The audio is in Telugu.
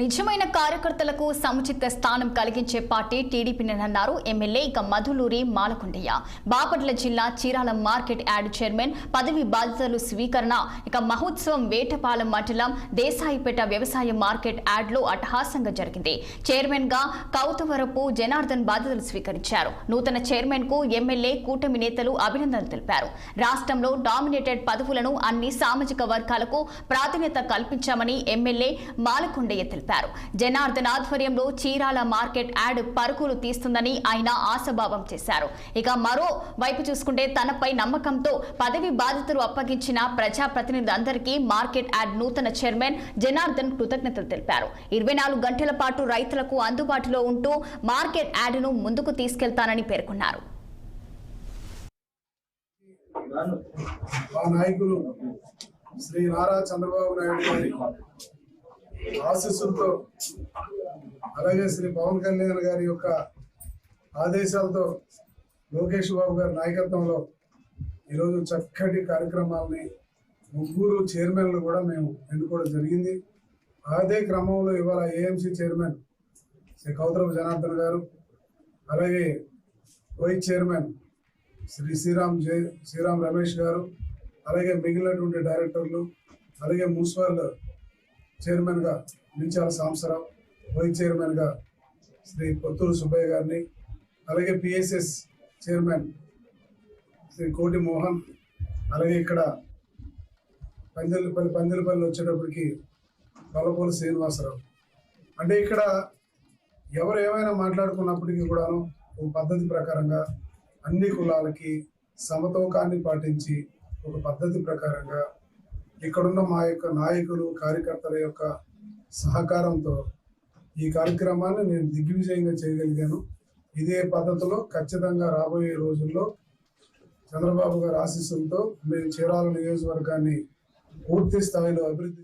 నిజమైన కార్యకర్తలకు సముచిత స్థానం కలిగించే పార్టీ టీడీపీనన్నారు ఎమ్మెల్యే ఇక మధులూరి మాలకొండయ్య. బాపట్ల జిల్లా చీరాల మార్కెట్ యాడ్ చైర్మన్ పదవి బాధ్యతలు స్వీకరణ. ఇక మహోత్సవం వేటపాలెం మండలం దేశాయిపేట వ్యవసాయ మార్కెట్ యాడ్లో అట్టహాసంగా జరిగింది. చైర్మన్గా కౌతవరపు జనార్దన్ బాధ్యతలు స్వీకరించారు. నూతన చైర్మన్కు ఎమ్మెల్యే కూటమి నేతలు అభినందనలు తెలిపారు. రాష్ట్రంలో డామినేటెడ్ పదవులను అన్ని సామాజిక వర్గాలకు ప్రాధాన్యత కల్పించామని ఎమ్మెల్యే మాలకొండయ్య తెలిపారు. జనార్దన్ ఆధ్వర్యంలో చీరాల మార్కెట్ యాడ్ పరుగులు తీస్తుందని ఆయన ఆశాభావం చేశారు. ఇక మరో వైపు చూసుకుంటే తనపై నమ్మకంతో పదవి బాధితులు అప్పగించిన ప్రజాప్రతినిధులందరికీ మార్కెట్ యాడ్ నూతన చైర్మన్ జనార్దన్ కృతజ్ఞతలు తెలిపారు. ఇరవై నాలుగు గంటల పాటు రైతులకు అందుబాటులో ఉంటూ మార్కెట్ యాడ్ను ముందుకు తీసుకెళ్తానని పేర్కొన్నారు. మా నాయకులు శ్రీ నారా చంద్రబాబు నాయుడు గారి ఆశీస్సులతో అలాగే శ్రీ పవన్ కళ్యాణ్ గారి యొక్క ఆదేశాలతో లోకేష్ బాబు గారి నాయకత్వంలో ఈరోజు చక్కటి కార్యక్రమాలని ముగ్గురు చైర్మన్లు కూడా మేము ఎన్నుకోవడం జరిగింది. అదే క్రమంలో ఇవాళ ఏఎంసీ చైర్మన్ శ్రీ కౌతరపు జనార్దన్ గారు అలాగే vice chairman Shri Sriram J Sriram Ramesh గారు అలాగే మిగిలినటువంటి డైరెక్టర్లు అలాగే మున్సిపల్ చైర్మన్గా మించాల సాంసరావు వైస్ చైర్మన్గా శ్రీ పొత్తూరు సుబ్బయ్య గారిని అలాగే పిఎస్ఎస్ చైర్మన్ శ్రీ కోటి మోహన్ అలాగే ఇక్కడ పందిలపల్లి పందిలపల్లి వచ్చేటప్పటికి బలపూల శ్రీనివాసరావు. అంటే ఇక్కడ ఎవరు ఏమైనా మాట్లాడుకున్నప్పటికీ కూడాను ఒక పద్ధతి ప్రకారంగా అన్ని కులాలకి సమతూకాన్ని పాటించి ఒక పద్ధతి ప్రకారంగా ఇక్కడున్న మా యొక్క నాయకులు కార్యకర్తల యొక్క సహకారంతో ఈ కార్యక్రమాన్ని నేను దిగ్విజయంగా చేయగలిగాను. ఇదే పద్ధతిలో ఖచ్చితంగా రాబోయే రోజుల్లో చంద్రబాబు గారి ఆశీస్సులతో మేము చీరాల నియోజకవర్గాన్ని పూర్తి స్థాయిలో అభివృద్ధి